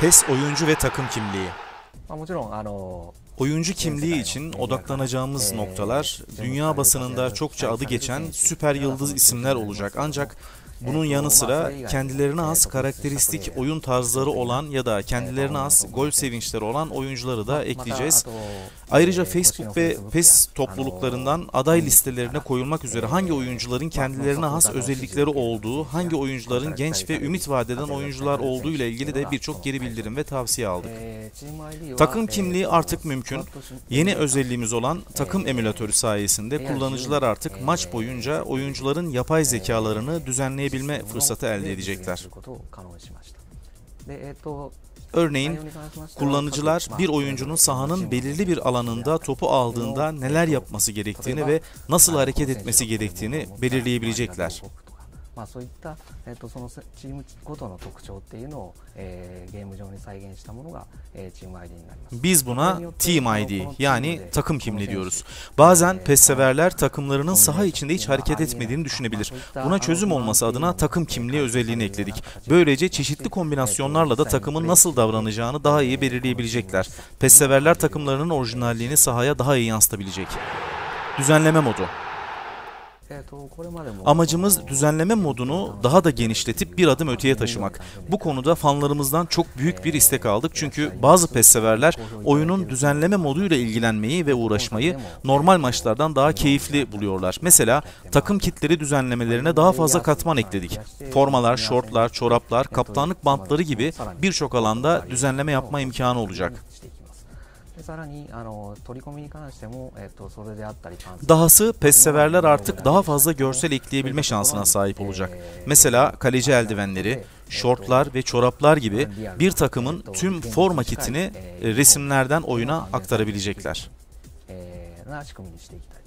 PES oyuncu ve takım kimliği. Oyuncu kimliği için odaklanacağımız noktalar dünya basınında çokça adı geçen süper yıldız isimler olacak ancak bunun yanı sıra kendilerine has karakteristik oyun tarzları olan ya da kendilerine has gol sevinçleri olan oyuncuları da ekleyeceğiz. Ayrıca Facebook ve PES topluluklarından aday listelerine koyulmak üzere hangi oyuncuların kendilerine has özellikleri olduğu, hangi oyuncuların genç ve ümit vadeden oyuncular olduğu ile ilgili de birçok geri bildirim ve tavsiye aldık. Takım kimliği artık mümkün. Yeni özelliğimiz olan takım emülatörü sayesinde kullanıcılar artık maç boyunca oyuncuların yapay zekalarını düzenleyebilme fırsatı elde edecekler. Örneğin kullanıcılar bir oyuncunun sahanın belirli bir alanında topu aldığında neler yapması gerektiğini ve nasıl hareket etmesi gerektiğini belirleyebilecekler. まあ、そういった、えー、とそのチームごとの特徴っていうのを、えーゲーム上に再現したものが、えーチーム ID になります。 Biz buna Team ID yani takım kimliği diyoruz. Bazen PES severler takımlarının saha içinde hiç hareket etmediğini düşünebilir. Buna çözüm olması adına takım kimliği özelliğini ekledik. Böylece çeşitli kombinasyonlarla da takımın nasıl davranacağını daha iyi belirleyebilecekler. PES severler takımlarının orijinalliğini sahaya daha iyi yansıtabilecek. Düzenleme modu. Amacımız düzenleme modunu daha da genişletip bir adım öteye taşımak. Bu konuda fanlarımızdan çok büyük bir istek aldık çünkü bazı PES severler oyunun düzenleme moduyla ilgilenmeyi ve uğraşmayı normal maçlardan daha keyifli buluyorlar. Mesela takım kitleri düzenlemelerine daha fazla katman ekledik. Formalar, şortlar, çoraplar, kaptanlık bantları gibi birçok alanda düzenleme yapma imkanı olacak. していきますでさらにあの取り込みに関しても、えー、とそれであったりパンツ Dahası PES severler artık daha fazla görsel ekleyebilme şansına sahip olacak. Mesela kaleci eldivenleri, şortlar ve çoraplar gibi bir takımın tüm forma kitini e, resimlerden oyuna aktarabilecekler. えーな仕組みにしていきたいと思ってます。